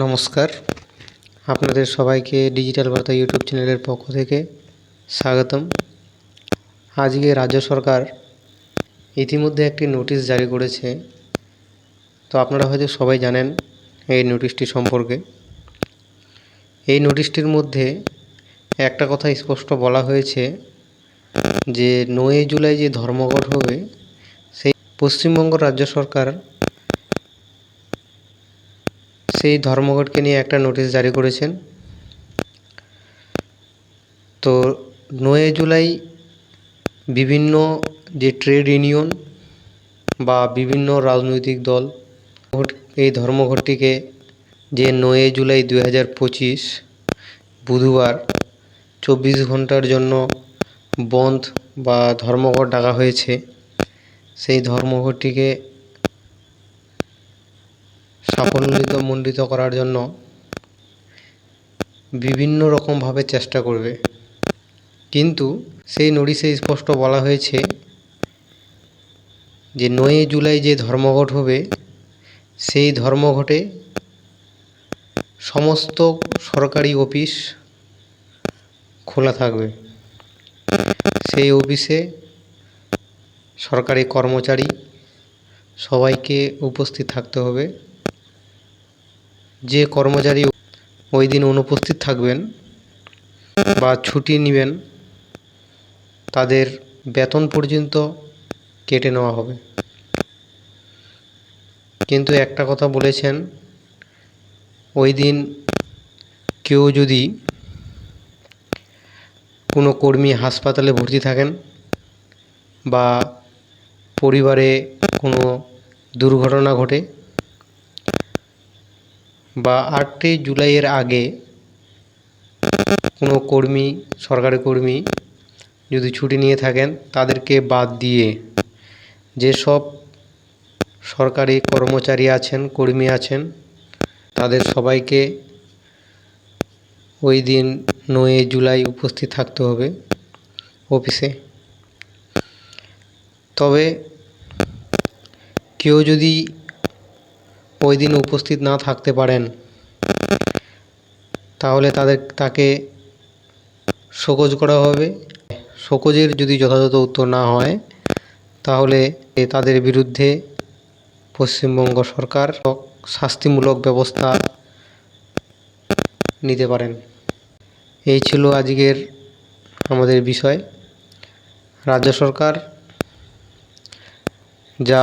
নমস্কার। আপনাদের সবাইকে ডিজিটাল বার্তা ইউটিউব চ্যানেলের পক্ষ থেকে স্বাগতম। আজকে রাজ্য সরকার ইতিমধ্যে একটি নোটিশ জারি করেছে। তো আপনারা হয়তো সবাই জানেন এই নোটিশটি সম্পর্কে। এই নোটিশটির মধ্যে একটা কথা স্পষ্ট বলা হয়েছে যে নয়ই জুলাই যে ধর্মঘট হবে, সেই পশ্চিমবঙ্গ রাজ্য সরকার সেই ধর্মঘটকে নিয়ে একটা নোটিশ জারি করেছেন। তো নয়ই জুলাই বিভিন্ন যে ট্রেড ইউনিয়ন বা বিভিন্ন রাজনৈতিক দল এই ধর্মঘটটিকে যে নয়ই জুলাই দু হাজার পঁচিশ বুধবার চব্বিশ ঘণ্টার জন্য বন্ধ বা ধর্মঘট ডাকা হয়েছে, সেই ধর্মঘটটিকে সাফল্যিত মণ্ডিত করার জন্য বিভিন্ন রকমভাবে চেষ্টা করবে। কিন্তু সেই নোটিশে স্পষ্ট বলা হয়েছে যে নয়ই জুলাই যে ধর্মঘট হবে, সেই ধর্মঘটে সমস্ত সরকারি অফিস খোলা থাকবে। সেই অফিসে সরকারি কর্মচারী সবাইকে উপস্থিত থাকতে হবে। যে কর্মচারী ওই দিন অনুপস্থিত থাকবেন বা ছুটি নেবেন, তাদের বেতন পর্যন্ত কেটে নেওয়া হবে। কিন্তু একটা কথা বলেছেন, ওই দিন কেউ যদি কোনো কর্মী হাসপাতালে ভর্তি থাকেন বা পরিবারে কোনো দুর্ঘটনা ঘটে বা আটই জুলাইয়ের আগে কোনো কর্মী, সরকারি কর্মী যদি ছুটি নিয়ে থাকেন, তাদেরকে বাদ দিয়ে যেসব সরকারি কর্মচারী আছেন, কর্মী আছেন, তাদের সবাইকে ওই দিন নয় জুলাই উপস্থিত থাকতে হবে অফিসে। তবে কেউ যদি ওই দিন উপস্থিত না থাকতে পারেন। তাহলে তাদের, তাকে শোকজ করা হবে। শোকজের যদি যথাযথ উত্তর না হয়, তাহলে তাদের বিরুদ্ধে পশ্চিমবঙ্গ সরকার শাস্তিমূলক ব্যবস্থা নিতে পারেন। এই ছিল আজকের আমাদের বিষয়। রাজ্য সরকার যা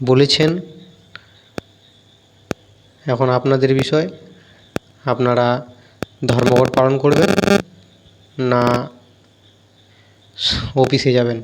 বলেছেন এখন আপনাদের বিষয় আপনারা ধর্মঘট পালন করবেন না অফিসে যাবেন।